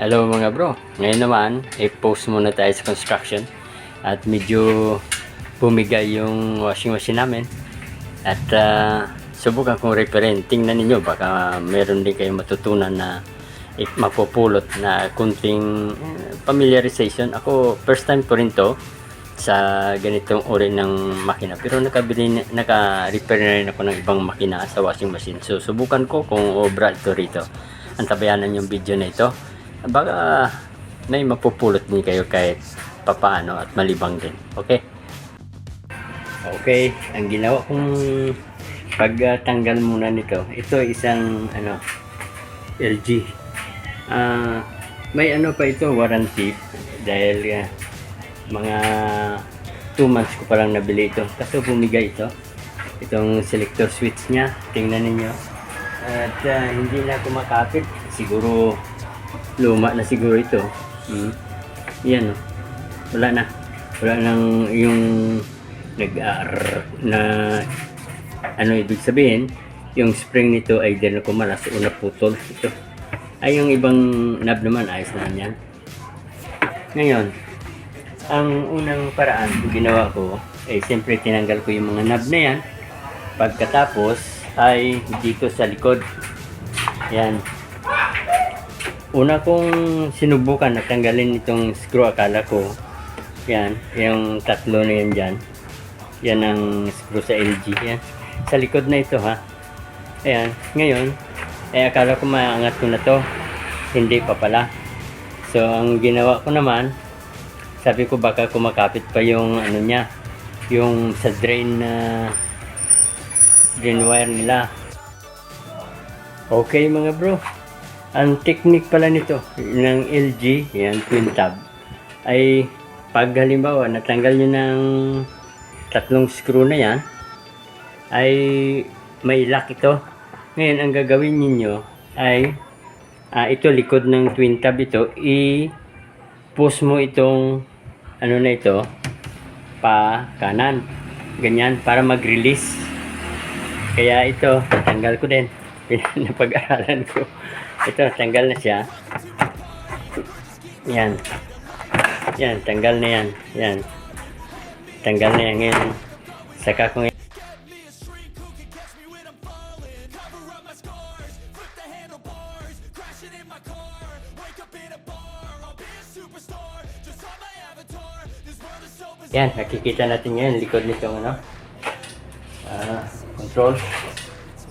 Hello mga bro. Ngayon naman, i-post muna tayo sa construction. At medyo bumigay yung washing machine namin. At ah, subukan kong referent. Tingnan ninyo, baka meron din kayong matutunan na mapupulot na kunting eh, familiarization. Ako, first time ko rin to sa ganitong uri ng makina. Pero nakabili, na- naka-repair na rin ako ng ibang makina sa washing machine. So, subukan ko kung obra ito rito. Antabayanan yung video na ito. Baka may mapupulot din kayo kahit papaano at malibang din. Okay? Okay, ang ginawa kong pagtanggal muna nito, ito isang ano LG. Ah, may ano pa ito warranty dahil ah, mga 2 months ko pa lang nabili ito. Kaso bumigay ito. Itong selector switch niya, tingnan ninyo. At ah, hindi na ako makapit. Siguro luma na siguro ito. Hmm. Yan oh. Wala na. Wala nang yung nag na ano ibig sabihin yung spring nito ay din ako malas una putol ito ay yung ibang knob naman ayos na yan ngayon ang unang paraan ginawa ko ay siyempre tinanggal ko yung mga knob na yan pagkatapos ay dito sa likod yan una kong sinubukan na tanggalin itong screw akala ko. Yan yung tatlo na yan dyan. Yan ang screw sa LG yan. Sa likod na ito ha? Ayan ngayon eh akala ko maangat ko na to. Hindi pa pala. So ang ginawa ko naman sabi ko baka kumakapit pa yung ano niya yung sa drain na drain wire nila. Okay mga bro ang technique pala nito ng LG yan twin tab ay pag halimbawa natanggal nyo ng tatlong screw na yan ay may lock ito. Ngayon ang gagawin ninyo ay ah, ito likod ng twin tab ito i push mo itong ano na ito pa kanan ganyan para mag release kaya ito tanggal ko din. Pinapag-aralan ko ito tanggal na siya. Yan. Yan tanggal na yan. Yan. Tanggal na yan ngayon. Saka ko ngayon Yan, nakikita natin ngayon likod nitong ano, ah, control.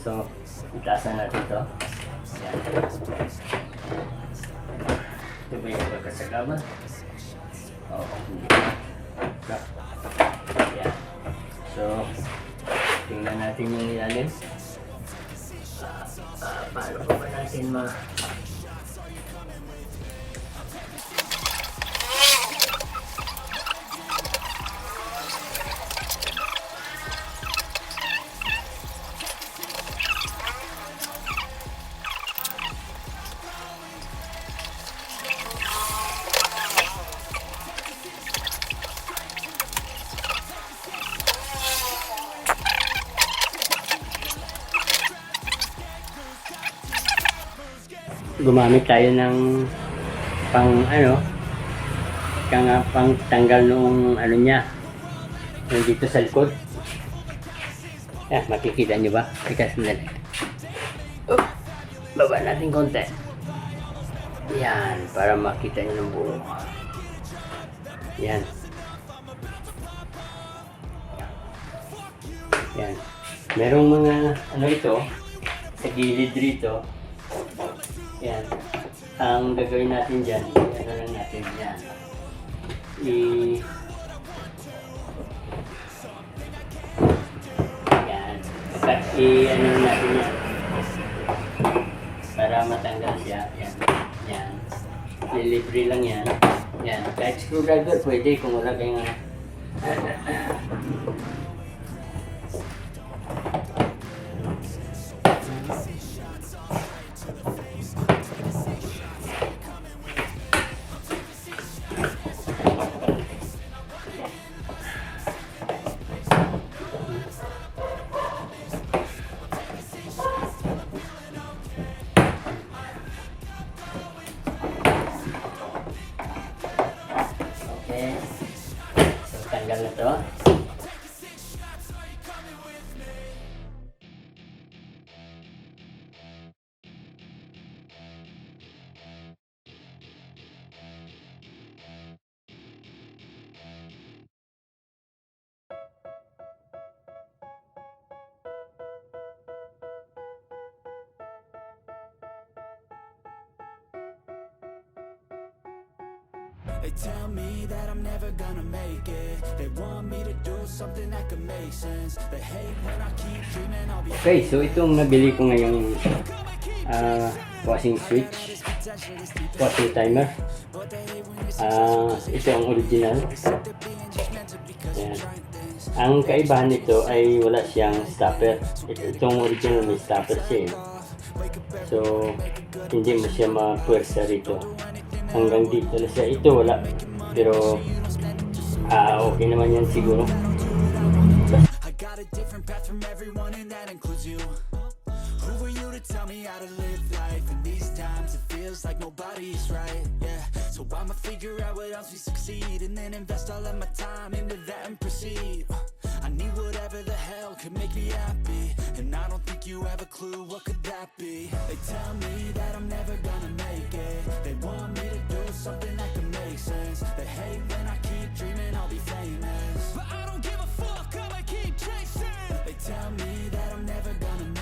So, itasan natin ito. Ito ba yung pagkasagaman? Oo. Ito. Yan. So, tingnan natin yung ilalim. Ah, ah, paano pa ba natin ma... gumamit tayo ng pang ano kang pang tanggal nung ano niya yung dito sa likod. Ah, makikita nyo ba? Teka sandali. Oh, baba natin konti. Yan para makita nyo ng buo. Yan. Yan. Merong mga ano ito? Sa gilid rito yan. Ang gagawin natin dyan, ano lang natin yan. I... Yan. Cut, i... ano lang natin yan. Para matanggal siya. Yan. Yan. Lilibre lang yan. Yan. Kahit screwdriver pwede kung wala kayong They tell me that I'm never gonna make it They want me to do something that could make sense They hate when I keep dreaming I'll be Okay, so itong nabili ko ngayong ah, washing switch, washing timer. Ah, ito ang original. Ayan. Ang kaibahan nito ay wala siyang stopper. Ito, itong original may stopper siya eh. So, hindi mo siya mapuwersa rito. Hanggang dito na siya. Ito wala. Pero, ah, okay naman yan siguro. Like nobody's right, yeah So I'ma figure out what else we succeed And then invest all of my time into that and proceed I need whatever the hell could make me happy And I don't think you have a clue what could that be. They tell me that I'm never gonna make it. They want me to do something that could make sense. They hate when I keep dreaming I'll be famous. But I don't give a fuck, I'ma keep chasing. They tell me that I'm never gonna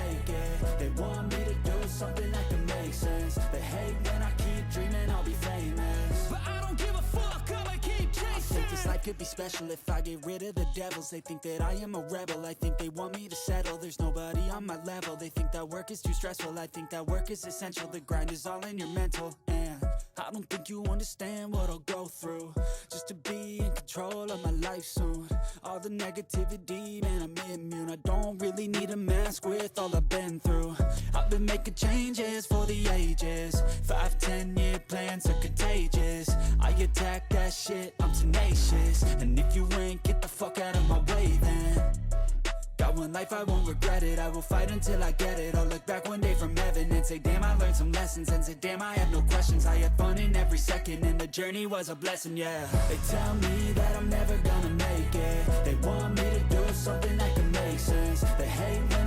could be special if I get rid of the devils. They think that I am a rebel, I think they want me to settle. There's nobody on my level, they think that work is too stressful. I think that work is essential, the grind is all in your mental. And I don't think you understand what I'll go through. Just to be in control of my life soon. All the negativity, man, I'm immune. I don't really need a mask with all I've been through. I've been making changes for the ages. Five, ten year plans attack that shit, I'm tenacious. And if you ain't, get the fuck out of my way then. Got one life, I won't regret it. I will fight until I get it. I'll look back one day from heaven and say Damn, I learned some lessons. And say, damn, I have no questions. I had fun in every second And the journey was a blessing, yeah. They tell me that I'm never gonna make it. They want me to do something that can make sense. They hate when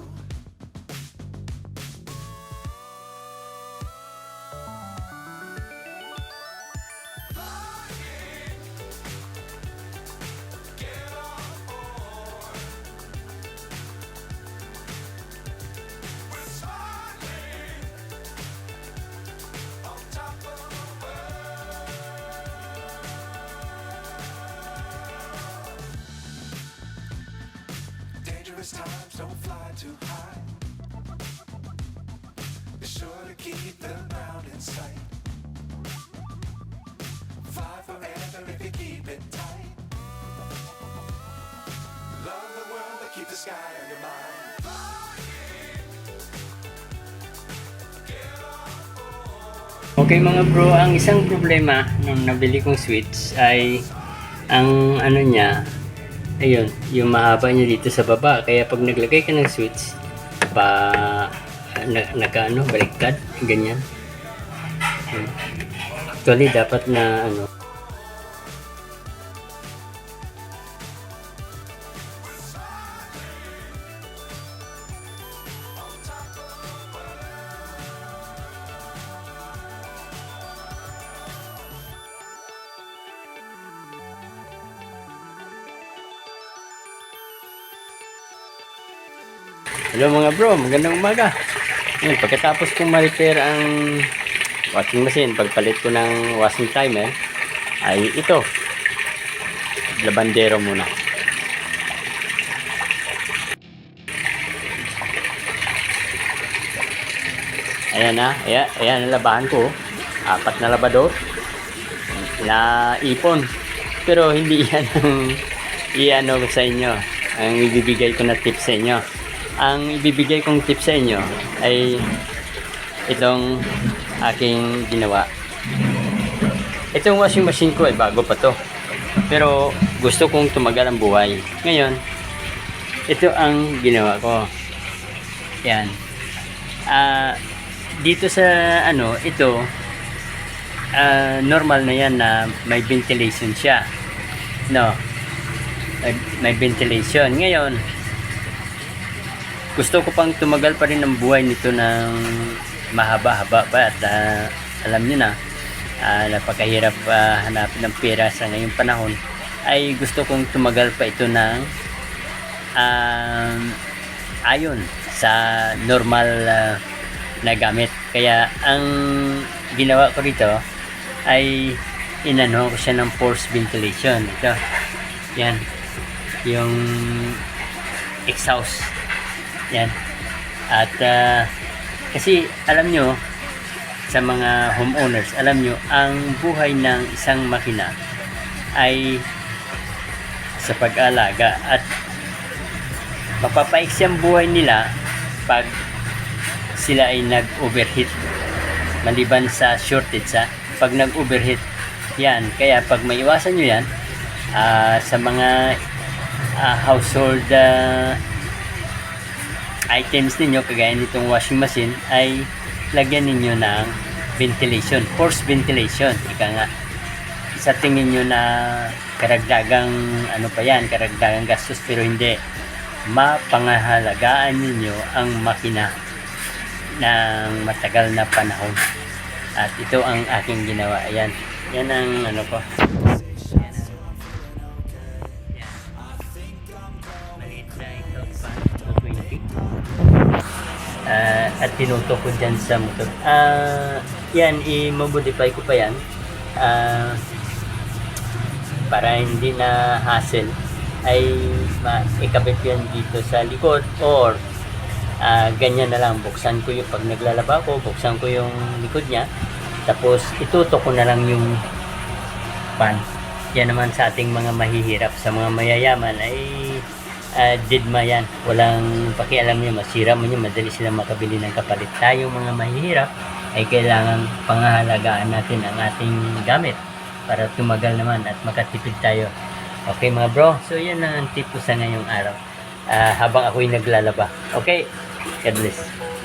Dangerous times don't fly too high. Be sure to keep the ground in sight. Fly forever if you keep it tight. Love the world, but keep the sky on your mind. Okay mga bro, ang isang problema nung nabili kong switch ay ang ano niya, ayun, yung mahaba niya dito sa baba. Kaya pag naglagay ka ng switch, pa na, naka ano, baliktad, ganyan. Actually, dapat na ano, Hello mga bro, magandang umaga. Ngayon, pagkatapos kong ma-repair ang washing machine, pagpalit ko ng washing timer, ay ito. Labandero muna. Ayan na, ayan, ayan ang labahan ko. Apat na labador. Na ipon. Pero hindi yan ang i-ano ko sa inyo. Ang ibibigay ko na tips sa inyo. Ang ibibigay kong tips sa inyo ay itong aking ginawa. Itong washing machine ko ay bago pa to. Pero gusto kong tumagal ang buhay. Ngayon, ito ang ginawa ko. Yan. Ah, dito sa ano, ito ah, normal na yan na may ventilation siya. No. May, may ventilation. Ngayon, gusto ko pang tumagal pa rin ang buhay nito ng mahaba-haba pa at ah, alam niyo na ah, napakahirap ah, hanapin ng pera sa ngayong panahon ay gusto kong tumagal pa ito ng um, ayon sa normal ah, na gamit. Kaya ang ginawa ko rito ay inano ko siya ng force ventilation. Ito. Yan. Yung exhaust. Yan. At ah, kasi alam nyo sa mga homeowners, alam nyo ang buhay ng isang makina ay sa pag-alaga. At mapapaiksi ang buhay nila pag sila ay nag-overheat. Maliban sa shortage ha pag nag-overheat yan. Kaya pag maiwasan nyo yan ah, sa mga ah, household ah, items ninyo kagaya nitong washing machine ay lagyan ninyo ng ventilation force ventilation ika nga sa tingin nyo na karagdagang ano pa yan karagdagang gastos pero hindi mapangahalagaan ninyo ang makina ng matagal na panahon. At ito ang aking ginawa. Ayan. Yan ang ano ko. Ah, at tinutok ko dyan sa motor. Ah, yan, i-modify ko pa yan. Ah, para hindi na hassle ay maikabit yan dito sa likod or ah, ganyan na lang buksan ko yung pag naglalaba ko buksan ko yung likod niya tapos itutok ko na lang yung pan yan naman sa ating mga mahihirap sa mga mayayaman ay uh, didma yan. Walang pakialam niya masira mo niya madali sila makabili ng kapalit. Tayong mga mahihirap ay kailangan pangahalagaan natin ang ating gamit para tumagal naman at makatipid tayo. Okay mga bro? So yan ang tip ko sa ngayong araw. Ah, habang ako'y naglalaba. Okay? God bless